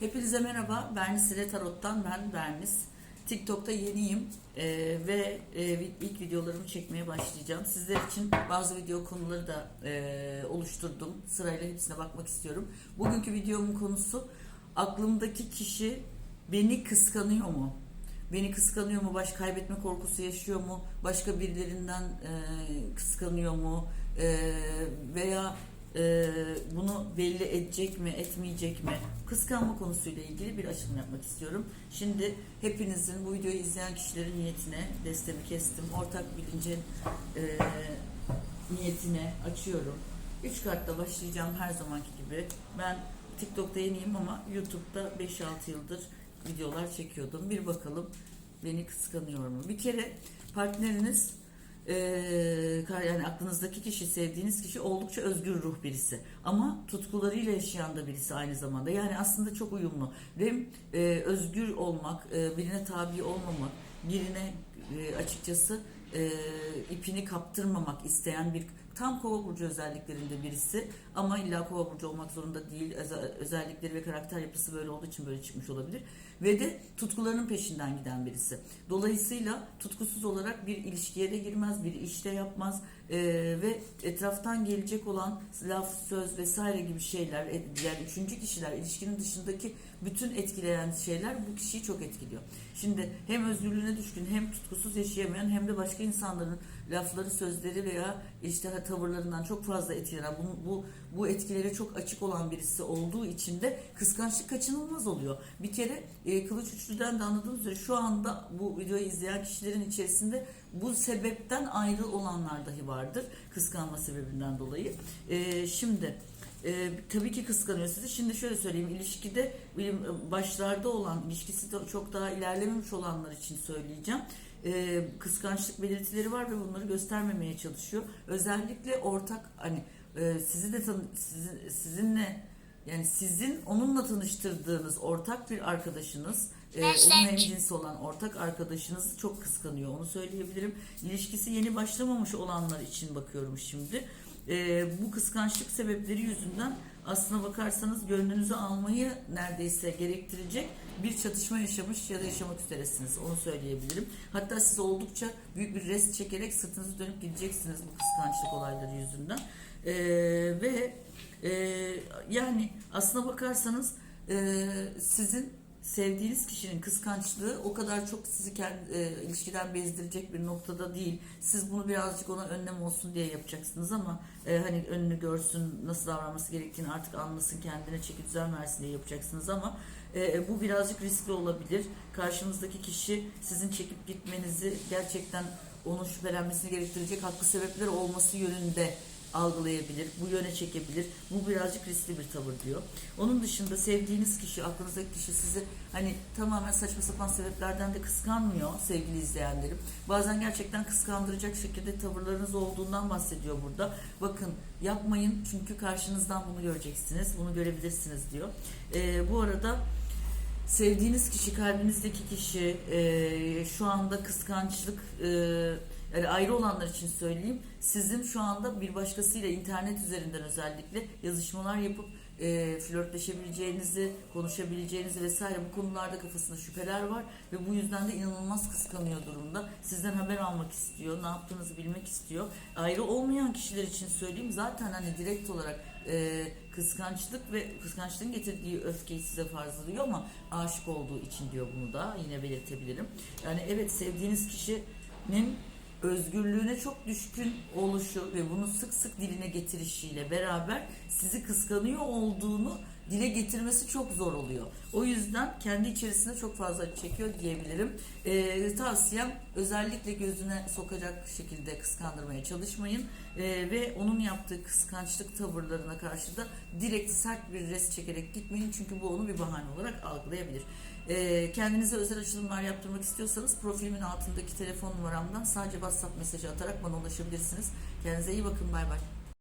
Hepinize merhaba. Bernis ile Tarot'tan ben Bernis. TikTok'ta yeniyim eee, ve eee, ilk videolarımı çekmeye başlayacağım. Sizler için bazı video konuları da eee, oluşturdum. Sırayla hepsine bakmak istiyorum. Bugünkü videomun konusu aklımdaki kişi beni kıskanıyor mu? Beni kıskanıyor mu? Baş kaybetme korkusu yaşıyor mu? Başka birilerinden eee, kıskanıyor mu? Eee, veya eee, bunu belli edecek mi, etmeyecek mi? Kıskanma konusuyla ilgili bir açılım yapmak istiyorum. Şimdi hepinizin bu videoyu izleyen kişilerin niyetine destemi kestim. Ortak bilincin eee, niyetine açıyorum. Üç kartla başlayacağım her zamanki gibi. Ben TikTok'ta yeniyim ama YouTube'da 5-6 yıldır videolar çekiyordum. Bir bakalım beni kıskanıyor mu? Bir kere partneriniz yani aklınızdaki kişi, sevdiğiniz kişi oldukça özgür ruh birisi. Ama tutkularıyla yaşayan da birisi aynı zamanda. Yani aslında çok uyumlu. Ve eee, özgür olmak, eee, birine tabi olmamak, birine eee, açıkçası eee, ipini kaptırmamak isteyen bir tam kova burcu özelliklerinde birisi ama illa kova burcu olmak zorunda değil. Öze- özellikleri ve karakter yapısı böyle olduğu için böyle çıkmış olabilir. Ve de tutkularının peşinden giden birisi. Dolayısıyla tutkusuz olarak bir ilişkiye de girmez bir işte yapmaz Ee, ve etraftan gelecek olan laf söz vesaire gibi şeyler e, yani üçüncü kişiler ilişkinin dışındaki bütün etkileyen şeyler bu kişiyi çok etkiliyor. Şimdi hem özgürlüğüne düşkün hem tutkusuz yaşayamayan hem de başka insanların lafları, sözleri veya işte tavırlarından çok fazla etkilenen, bu, bu, bu etkilere çok açık olan birisi olduğu için de kıskançlık kaçınılmaz oluyor. Bir kere e, Kılıç Üçlü'den de anladığımız üzere şu anda bu videoyu izleyen kişilerin içerisinde bu sebepten ayrı olanlar dahi vardır. Kıskanma sebebinden dolayı. E, şimdi e, tabii ki kıskanıyor sizi. Şimdi şöyle söyleyeyim ilişkide benim başlarda olan ilişkisi de çok daha ilerlememiş olanlar için söyleyeceğim. E, kıskançlık belirtileri var ve bunları göstermemeye çalışıyor. Özellikle ortak hani e, sizi de tanı- sizin, sizinle yani sizin onunla tanıştırdığınız ortak bir arkadaşınız e, onun hem cinsi olan ortak arkadaşınız çok kıskanıyor onu söyleyebilirim. İlişkisi yeni başlamamış olanlar için bakıyorum şimdi. E, bu kıskançlık sebepleri yüzünden aslına bakarsanız gönlünüzü almayı neredeyse gerektirecek bir çatışma yaşamış ya da yaşamak üzeresiniz. Onu söyleyebilirim. Hatta siz oldukça büyük bir rest çekerek sırtınızı dönüp gideceksiniz bu kıskançlık olayları yüzünden. E, ve e, yani aslına bakarsanız e, sizin sevdiğiniz kişinin kıskançlığı o kadar çok sizi kendi, e, ilişkiden bezdirecek bir noktada değil. Siz bunu birazcık ona önlem olsun diye yapacaksınız ama e, hani önünü görsün, nasıl davranması gerektiğini artık anlasın, kendine çeki düzen versin diye yapacaksınız ama e, bu birazcık riskli olabilir. Karşınızdaki kişi sizin çekip gitmenizi gerçekten onun şüphelenmesini gerektirecek haklı sebepler olması yönünde algılayabilir, bu yöne çekebilir. Bu birazcık riskli bir tavır diyor. Onun dışında sevdiğiniz kişi, aklınızdaki kişi sizi hani tamamen saçma sapan sebeplerden de kıskanmıyor sevgili izleyenlerim. Bazen gerçekten kıskandıracak şekilde tavırlarınız olduğundan bahsediyor burada. Bakın yapmayın çünkü karşınızdan bunu göreceksiniz, bunu görebilirsiniz diyor. Ee, bu arada sevdiğiniz kişi, kalbinizdeki kişi e, şu anda kıskançlık e, yani ayrı olanlar için söyleyeyim. Sizin şu anda bir başkasıyla internet üzerinden özellikle yazışmalar yapıp e, flörtleşebileceğinizi, konuşabileceğinizi vesaire bu konularda kafasında şüpheler var ve bu yüzden de inanılmaz kıskanıyor durumda. Sizden haber almak istiyor, ne yaptığınızı bilmek istiyor. Ayrı olmayan kişiler için söyleyeyim zaten hani direkt olarak e, kıskançlık ve kıskançlığın getirdiği öfkeyi size farzalıyor ama aşık olduğu için diyor bunu da yine belirtebilirim. Yani evet sevdiğiniz kişinin özgürlüğüne çok düşkün oluşu ve bunu sık sık diline getirişiyle beraber sizi kıskanıyor olduğunu dile getirmesi çok zor oluyor. O yüzden kendi içerisinde çok fazla çekiyor diyebilirim. Ee, tavsiyem özellikle gözüne sokacak şekilde kıskandırmaya çalışmayın. Ee, ve onun yaptığı kıskançlık tavırlarına karşı da direkt sert bir res çekerek gitmeyin. Çünkü bu onu bir bahane olarak algılayabilir. Ee, kendinize özel açılımlar yaptırmak istiyorsanız profilimin altındaki telefon numaramdan sadece WhatsApp mesajı atarak bana ulaşabilirsiniz. Kendinize iyi bakın. Bay bay.